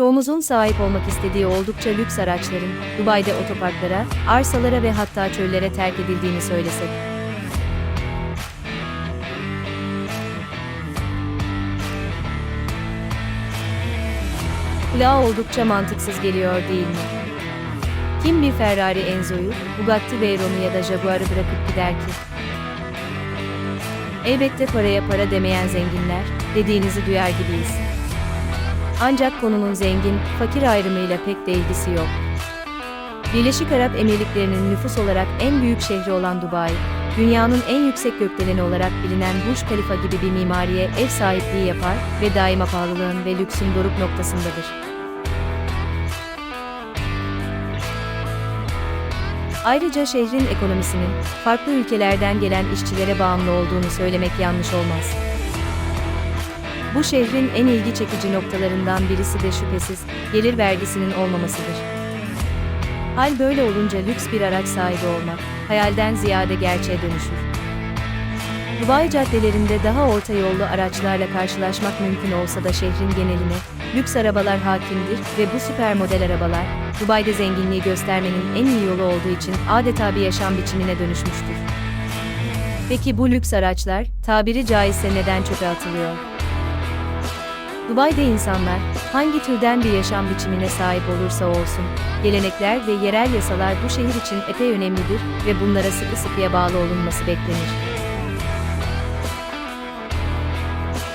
Çoğumuzun sahip olmak istediği oldukça lüks araçların Dubai'de otoparklara, arsalara ve hatta çöllere terk edildiğini söylesek. Kulağa oldukça mantıksız geliyor değil mi? Kim bir Ferrari Enzo'yu, Bugatti Veyron'u ya da Jaguar'ı bırakıp gider ki? Elbette paraya para demeyen zenginler, dediğinizi duyar gibiyiz. Ancak konunun zengin, fakir ayrımıyla pek de ilgisi yok. Birleşik Arap Emirlikleri'nin nüfus olarak en büyük şehri olan Dubai, dünyanın en yüksek gökdeleni olarak bilinen Burj Khalifa gibi bir mimariye ev sahipliği yapar ve daima pahalılığın ve lüksün doruk noktasındadır. Ayrıca şehrin ekonomisinin farklı ülkelerden gelen işçilere bağımlı olduğunu söylemek yanlış olmaz. Bu şehrin en ilgi çekici noktalarından birisi de şüphesiz gelir vergisinin olmamasıdır. Hal böyle olunca lüks bir araç sahibi olmak hayalden ziyade gerçeğe dönüşür. Dubai caddelerinde daha orta yollu araçlarla karşılaşmak mümkün olsa da şehrin geneline lüks arabalar hakimdir ve bu süper model arabalar Dubai'de zenginliği göstermenin en iyi yolu olduğu için adeta bir yaşam biçimine dönüşmüştür. Peki bu lüks araçlar tabiri caizse neden çöpe atılıyor? Dubai'de insanlar hangi türden bir yaşam biçimine sahip olursa olsun, gelenekler ve yerel yasalar bu şehir için epey önemlidir ve bunlara sıkı sıkıya bağlı olunması beklenir.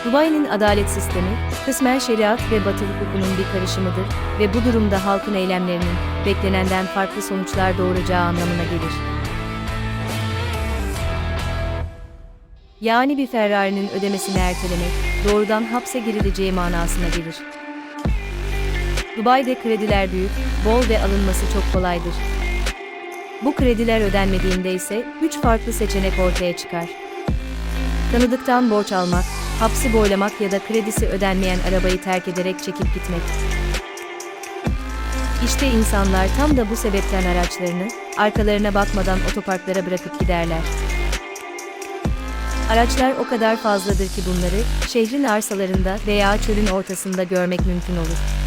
Dubai'nin adalet sistemi, kısmen şeriat ve batı hukukunun bir karışımıdır ve bu durumda halkın eylemlerinin beklenenden farklı sonuçlar doğuracağı anlamına gelir. Yani bir Ferrari'nin ödemesini ertelemek, doğrudan hapse girileceği manasına gelir. Dubai'de krediler büyük, bol ve alınması çok kolaydır. Bu krediler ödenmediğinde ise üç farklı seçenek ortaya çıkar. Tanıdıktan borç almak, hapsi boylamak ya da kredisi ödenmeyen arabayı terk ederek çekip gitmek. İşte insanlar tam da bu sebepten araçlarını, arkalarına bakmadan otoparklara bırakıp giderler. Araçlar o kadar fazladır ki bunları, şehrin arsalarında veya çölün ortasında görmek mümkün olur.